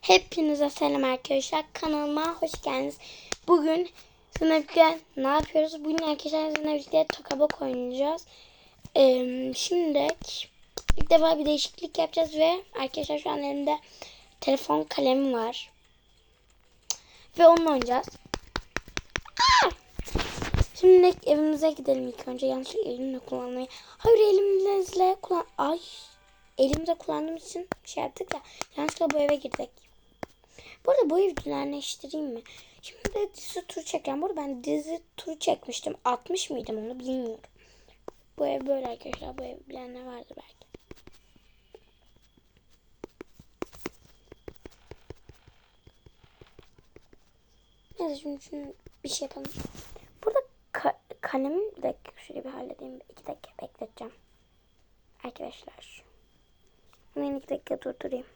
Hepinize selam arkadaşlar. Kanalıma hoş geldiniz. Bugün sizinle ne yapıyoruz? Bugün arkadaşlar sizinle birlikte tokabok oynayacağız. Ee, şimdi ilk defa bir değişiklik yapacağız ve arkadaşlar şu an elimde telefon kalemi var. Ve onunla oynayacağız. Aa! Şimdi evimize gidelim ilk önce. Yanlışlıkla elimle kullanmayı. Hayır elimizle kullan... Ay. Elimde kullandığımız için şey yaptık ya. Yanlışlıkla bu eve girdik. Bu arada bu evi düzenleştireyim mi? Şimdi de dizi turu çekeceğim. Bu arada ben dizi turu çekmiştim. 60 mıydım onu bilmiyorum. Bu ev böyle arkadaşlar. Bu ev bilenler vardır belki. Neyse şimdi, şimdi bir şey yapalım. Burada ka kalemi bir dakika şöyle bir halledeyim. İki dakika bekleteceğim. Arkadaşlar. Hemen iki dakika durdurayım.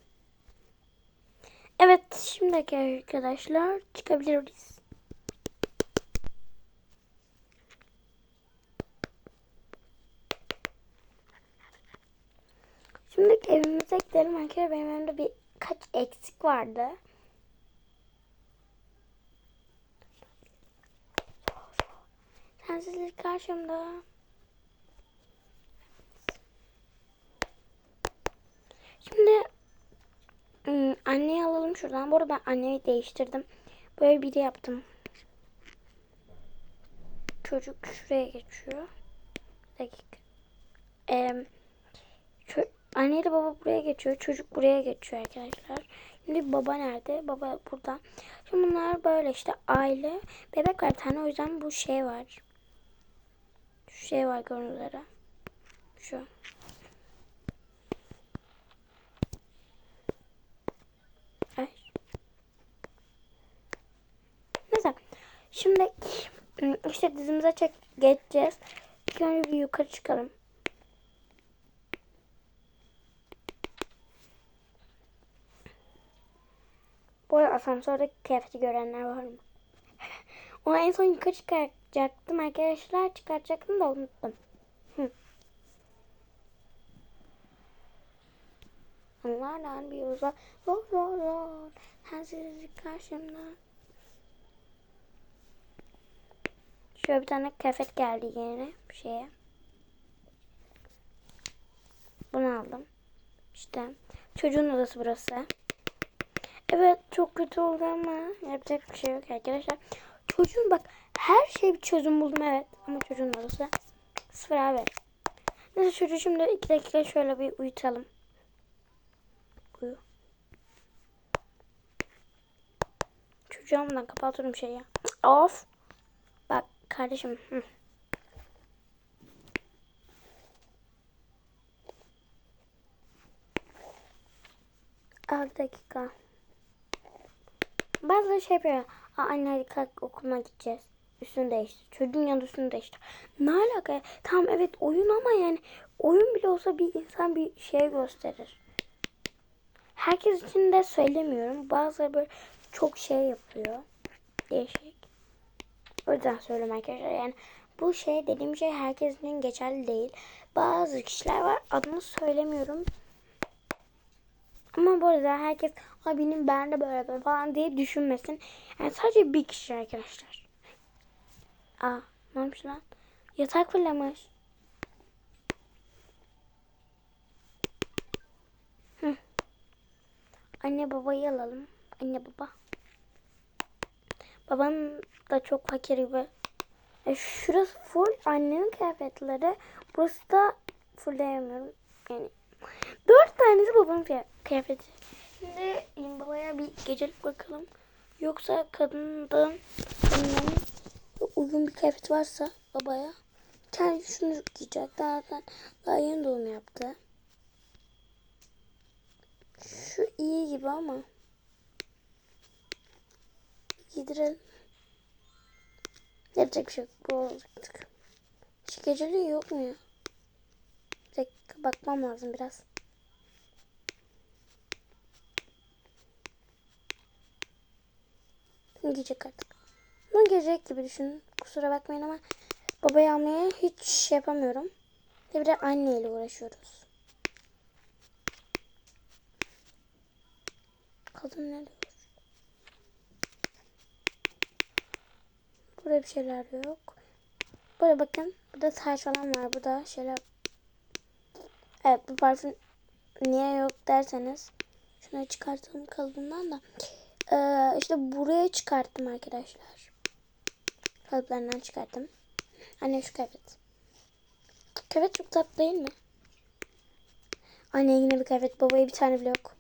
Evet şimdi arkadaşlar çıkabiliriz. Şimdi evimize gidelim arkadaşlar. Benim evimde bir kaç eksik vardı. Sensizlik karşımda. Şimdi ım, anneyi alalım şuradan. Bu arada ben anneyi değiştirdim. Böyle biri yaptım. Çocuk şuraya geçiyor. Bir dakika. Ee, anne ile baba buraya geçiyor. Çocuk buraya geçiyor arkadaşlar. Şimdi baba nerede? Baba burada. Şimdi bunlar böyle işte aile. Bebek var tane. O yüzden bu şey var. Şu şey var gördüğünüz üzere. Şu. Ay. Neyse. Şimdi işte dizimize çek geçeceğiz. İlk önce bir yukarı çıkalım. Bu arada asansörde kıyafeti görenler var mı? Ona en son yukarı çıkaracaktım arkadaşlar. Çıkaracaktım da unuttum. Hı. Onlardan bir uzak. Zor zor zor. Sensizlik karşımda. Şöyle bir tane kıyafet geldi yeni bir şeye. Bunu aldım. İşte çocuğun odası burası. Evet çok kötü oldu ama yapacak bir şey yok arkadaşlar. Çocuğun bak her şey bir çözüm buldum evet ama çocuğun odası sıfır abi. Neyse çocuğu şimdi iki dakika şöyle bir uyutalım. Uyu. Çocuğumdan kapatıyorum şeyi. Of. Kardeşim. Hı. Al bir dakika. Bazıları şey yapıyor. Aa, anne kalk okuluna gideceğiz. Üstünü değiştir. Çocuğun yanında üstünü değiştir. Ne alaka? ya? Tamam evet oyun ama yani oyun bile olsa bir insan bir şey gösterir. Herkes için de söylemiyorum. Bazıları böyle çok şey yapıyor. Değişik. O yüzden söylüyorum arkadaşlar. Yani bu şey dediğim şey herkes için geçerli değil. Bazı kişiler var adını söylemiyorum. Ama bu arada herkes abinin ben de böyle yapıyorum falan diye düşünmesin. Yani sadece bir kişi arkadaşlar. Aa ne olmuş lan? Yatak fırlamış. Anne babayı alalım. Anne baba. Babanın da çok fakir gibi. E, şurası full annenin kıyafetleri. Burası da fullleyemiyorum. Yani dört tanesi babamın kıya- kıyafeti. Şimdi babaya bir gecelik bakalım. Yoksa kadından kadından uygun bir kıyafet varsa babaya kendi şunu giyecek. Daha, daha, daha yeni doğum yaptı. Şu iyi gibi ama. Giydirelim. Yapacak bir şey yok. Bu olacak. Şu geceliği yok mu ya? Dakika bakmam lazım biraz. Giyecek artık. Bunu giyecek gibi düşünün. Kusura bakmayın ama babayı almaya hiç şey yapamıyorum. Bir de anneyle uğraşıyoruz. Kadın ne Burada bir şeyler yok. Buraya bakın. Burada taş falan var. Burada şeyler. Evet bu parfüm niye yok derseniz. Şunu çıkartalım kalıbından da. Ee, işte buraya çıkarttım arkadaşlar. Kalıplarından çıkarttım. Anne şu kıyafet. Kıyafet çok tatlı değil mi? Anne yine bir kıyafet. Babaya bir tane bile yok.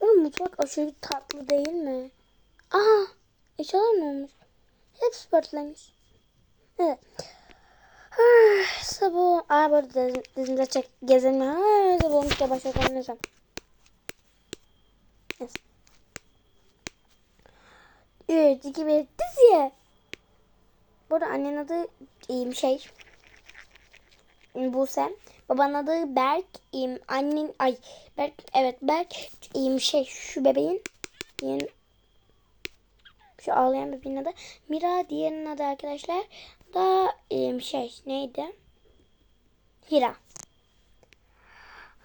Oğlum mutfak aşırı tatlı değil mi? Aha! Eşyalar mı olmuş? Hepsi pörtlemiş. Evet. Ah, Sabah. Aa burada dizim, dizimde çek sabah olmuş ya başa kalmayacağım. Yes. Üç, iki, bir, diziye. Burada annenin adı şey. Buse. Babanın adı Berk. annen ay Berk evet Berk şey şu bebeğin yeni şu ağlayan bebeğin adı Mira diğerinin adı arkadaşlar da şey neydi? Hira.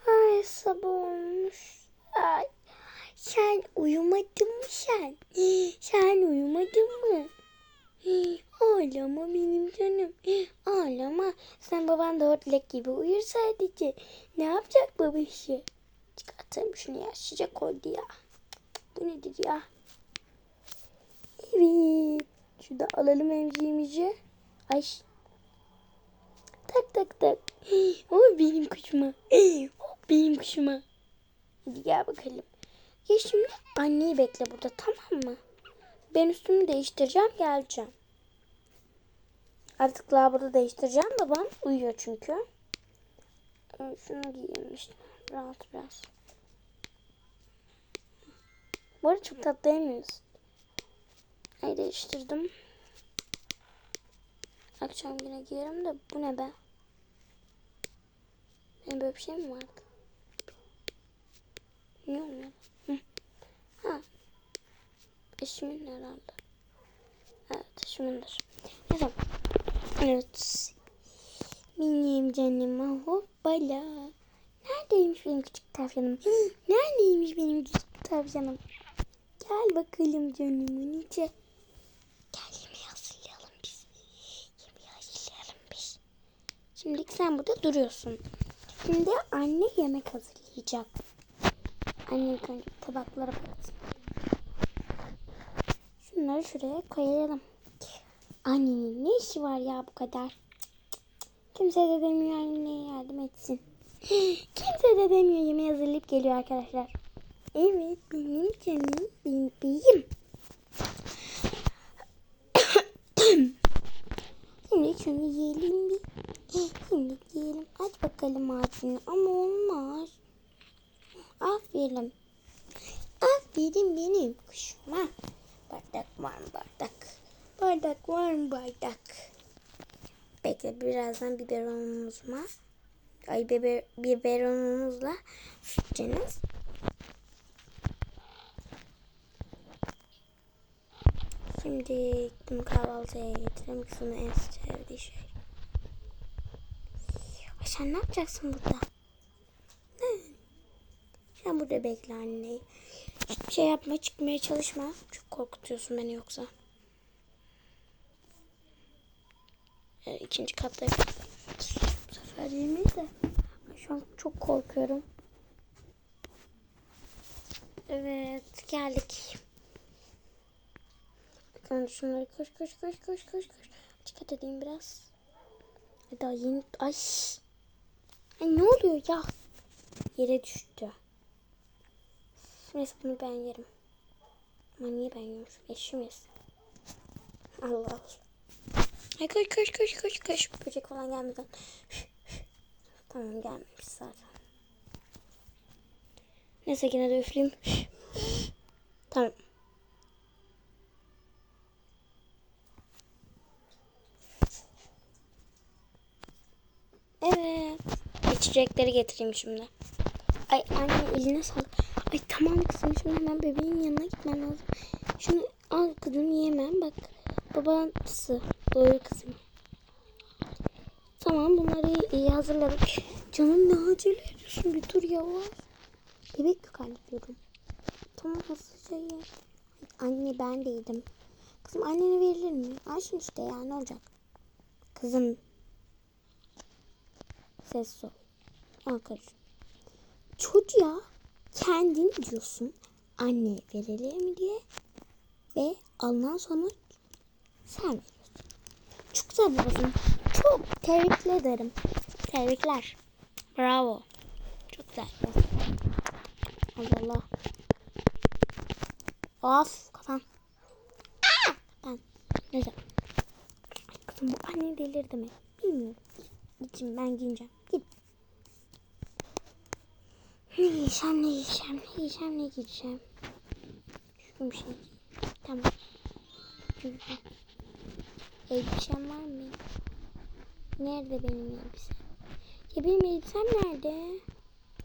Ay sabah olmuş. Ay. Sen uyumadın mı sen? Sen uyumadın mı? Ağlama benim canım. Ağlama. Sen baban da hortlak gibi uyur sadece. Ne yapacak babası? Çıkartalım şunu ya. Sıcak oldu ya. Bu nedir ya? Evet. Şurada alalım emziğimizi. Ay. Tak tak tak. O benim kuşuma. O benim kuşuma. Hadi gel bakalım. Ya şimdi anneyi bekle burada tamam mı? Ben üstümü değiştireceğim geleceğim. Artık lavaboda değiştireceğim. Babam uyuyor çünkü. Ee, Şunu giyeyim işte. Rahat biraz. Bu arada çok tatlı yemiyoruz. Ay değiştirdim. Akşam yine giyerim de bu ne be? Benim böyle bir şey mi vardı? Ne oluyor? Hı. Ha. Eşimin herhalde. Evet eşimindir. Neyse. Evet. Benim canım hoppala. Neredeymiş benim küçük tavşanım? Neredeymiş benim küçük tavşanım? Gel bakalım canımın içi. Gel yemeği hazırlayalım biz. Yemeği hazırlayalım biz. Şimdi sen burada duruyorsun. Şimdi anne yemek hazırlayacak. Anne ilk önce tabaklara baksın. Şunları şuraya koyalım. Annenin ne işi var ya bu kadar? Kimse de demiyor anneye yardım etsin. Kimse de demiyor yemeği hazırlayıp geliyor arkadaşlar. Evet benim canım bebeğim. Şimdi şunu yiyelim bir. Şimdi yiyelim. Aç bakalım ağzını ama olmaz. Aferin. Aferin benim kuşuma. Bardak var mı bardak? Bardak var mı bardak? Bekle birazdan biberonumuzla ay biber, biberonumuzla süteceğiz. Şimdi bunu kahvaltıya getirelim. Şunu en sevdiği şey. Sen ne yapacaksın burada? Ne? Sen burada bekle anneyi. Hiçbir şey yapma çıkmaya çalışma. Çok korkutuyorsun beni yoksa. Ee, ikinci katta bu sefer yemeyiz de. Ay, Şu an çok korkuyorum. Evet geldik. Ben şunları koş koş koş koş koş koş. Dikkat edeyim biraz. Daha yeni... Ay. Ay ne oluyor ya? Yere düştü. Neyse bunu ben yerim. Ama niye ben yiyormuşum? Eşim yesin. Allah Allah. Ay koş koş koş koş koş. Böcek falan gelmeden. tamam gelmemiş zaten. Neyse yine de üfleyeyim. tamam. Evet. İçecekleri getireyim şimdi. Ay anne eline sağlık. Ay tamam kızım şimdi hemen bebeğin yanına gitmem lazım. Şunu al kızım yiyemem bak. Babası doyur kızım. Tamam bunları iyi hazırladık. Canım ne acele ediyorsun bir dur yavaş. Bebek yukarıda diyorum. Tamam hızlıca ye. Anne ben de. Kızım annene verilir mi? Şunu işte ya ne olacak? Kızım. Ses ol. Karışım. Çocuğa kendin diyorsun anne verilir mi diye ve alınan sonuç sen veriyorsun. Çok güzel babasın. Çok tebrik ederim. Tebrikler. Bravo. Çok güzel. Allah Allah. Of kafam. Aa! Ben. Neyse. Kızım bu anne delirdi mi? Bilmiyorum. Gideceğim ben giyineceğim. Ne yiyeceğim ne yiyeceğim ne yiyeceğim ne giyeceğim. Şu bir şey. Tamam. Elbisem var mı? Nerede benim elbisem? Ya benim elbisem nerede?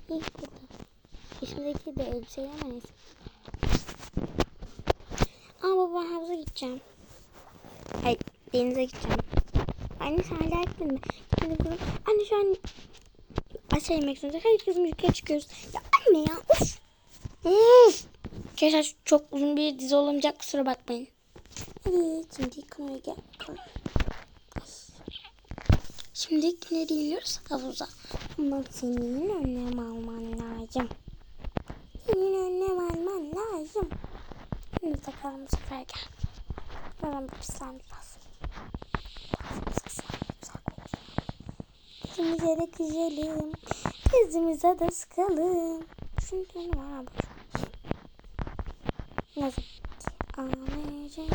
İlk burada. Üstümdeki de elbise ama neyse. Aa baba havuza gideceğim. Ay denize gideceğim. Anne sen hala gittin mi? Anne şu an aşağı inmek zorunda. Kızım yukarı çıkıyoruz. Ya anne ya of. Of. Arkadaşlar çok uzun bir dizi olamayacak kusura bakmayın. Hadi şimdi kanaya gel. Şimdi nereye iniyoruz? Havuza. Ama senin önlem alman lazım. Senin önlem alman lazım. Şimdi takalım bu sefer gel. Hemen bir pislen biraz. Kızımıza da kızacağım. Kızımıza da sıkalım. Tonu var abi. Nasıl? Amecede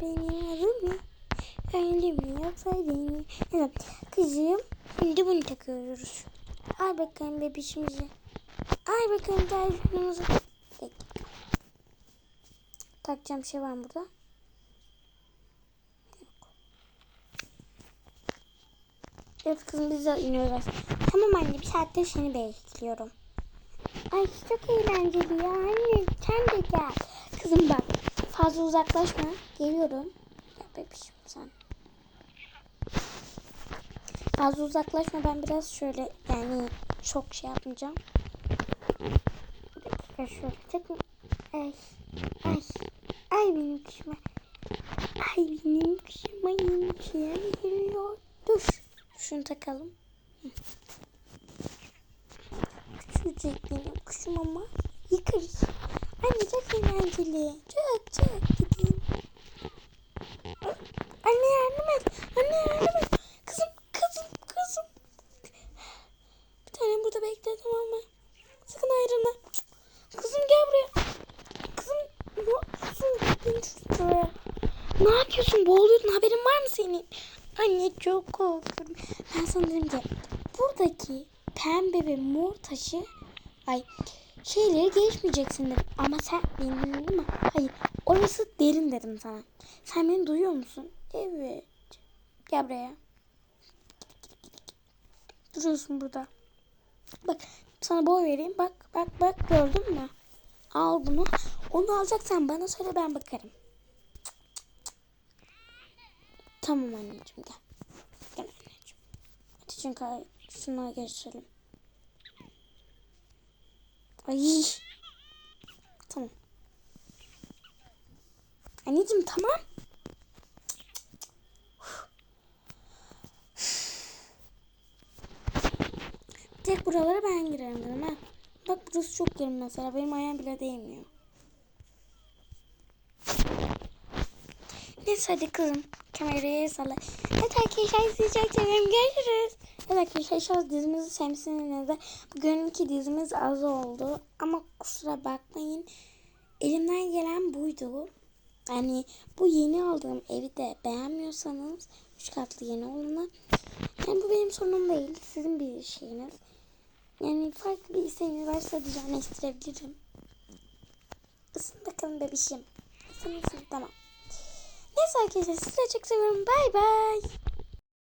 benim adım? Öyle mi yoksa mi? Evet. Kızım şimdi bunu takıyoruz. Al bakalım bebişimizi. Al bakalım. Bekle. Takacağım şey var mı burada? Evet kızım biz de iniyoruz. Tamam anne bir saattir seni bekliyorum. Ay çok eğlenceli ya anne sen de gel. Kızım bak fazla uzaklaşma. Geliyorum. Ya bebişim sen. Fazla uzaklaşma ben biraz şöyle yani çok şey yapmayacağım. Bir dakika şöyle çekme. Ay ay ay benim kuşuma. Ay benim kuşuma yeni şeyler geliyor. Dur şunu takalım. Küçücük benim kuşum ama yıkarız. Anne çok eğlenceli. Çok çok gideyim. Anne yardım et. Anne yardım et. Kızım kızım kızım. Bir tane burada bekle tamam mı? Sakın ayrılma. Kızım gel buraya. Kızım ne yapıyorsun? Ne yapıyorsun? Boğuluyordun. Haberin var mı senin? Anne çok korkuyorum. Ben sana dedim ki buradaki pembe ve mor taşı ay şeyleri geçmeyeceksin dedim. Ama sen beni dinledin mi? Hayır. Orası derin dedim sana. Sen beni duyuyor musun? Evet. Gel buraya. Duruyorsun burada. Bak sana boy vereyim. Bak bak bak gördün mü? Al bunu. Onu alacaksan bana söyle ben bakarım. Tamam anneciğim gel. Çünkü şuna geçelim. Ay. Tamam. Anneciğim tamam. Tek buralara ben girerim dedim ha. Bak burası çok derin mesela. Benim ayağım bile değmiyor. Neyse hadi kızım. Kamerayı salla. Evet arkadaşlar sizi çok seviyorum. Görüşürüz. Evet arkadaşlar dizimizi sevmişsiniz de. Bugünkü dizimiz az oldu. Ama kusura bakmayın. Elimden gelen buydu. Yani bu yeni aldığım evi de beğenmiyorsanız üç katlı yeni olanı. Yani bu benim sorunum değil. Sizin bir şeyiniz. Yani farklı bir isteğiniz varsa düzenleştirebilirim. Isın bakalım bebişim. Isın ısın tamam. Neyse arkadaşlar sizi çok seviyorum. Bay bay.